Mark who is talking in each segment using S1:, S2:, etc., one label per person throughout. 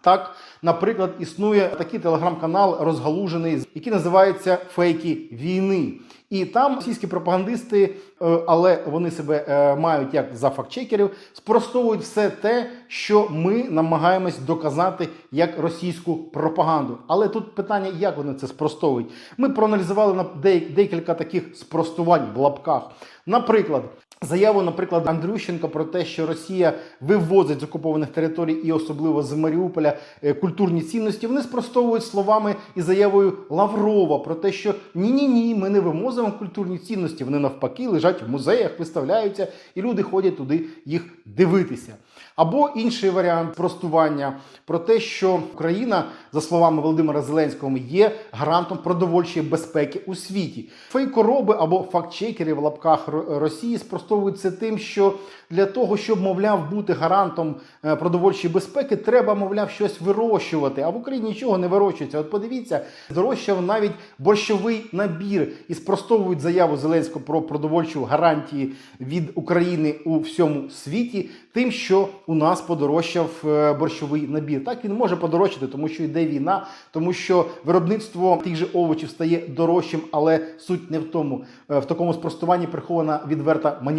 S1: Так, наприклад, існує такий телеграм-канал розгалужений, який називається Фейки війни. І там російські пропагандисти, е, але вони себе е, мають як за фактчекерів, спростовують все те, що ми намагаємось доказати як російську пропаганду. Але тут питання, як вони це спростовують. Ми проаналізували на декілька таких спростувань в лапках. Наприклад, Заяву, наприклад, Андрющенка про те, що Росія вивозить з окупованих територій і особливо з Маріуполя е, культурні цінності, вони спростовують словами і заявою Лаврова про те, що ні, ні, ні, ми не вивозимо культурні цінності. Вони навпаки лежать в музеях, виставляються, і люди ходять туди їх дивитися. Або інший варіант простування про те, що Україна, за словами Володимира Зеленського, є гарантом продовольчої безпеки у світі. Фейкороби або фактчекери в лапках Росії спростовують це тим, що для того, щоб, мовляв, бути гарантом е, продовольчої безпеки, треба, мовляв, щось вирощувати. А в Україні нічого не вирощується. От подивіться, здорожчав навіть борщовий набір і спростовують заяву Зеленського про продовольчу гарантії від України у всьому світі, тим, що у нас подорожчав е, борщовий набір. Так він може подорожчати, тому що йде війна, тому що виробництво тих же овочів стає дорожчим, але суть не в тому. Е, В такому спростуванні прихована відверта маніпуляція,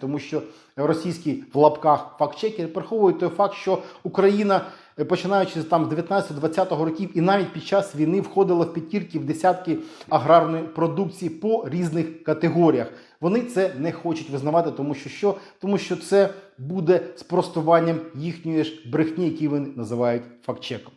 S1: тому що російські в лапках фактчекери приховують той факт, що Україна. е, Починаючи з там з 19-20 років, і навіть під час війни входила в п'ятірки в десятки аграрної продукції по різних категоріях. Вони це не хочуть визнавати, тому що що? Тому що це буде спростуванням їхньої ж брехні, які вони називають фактчеком.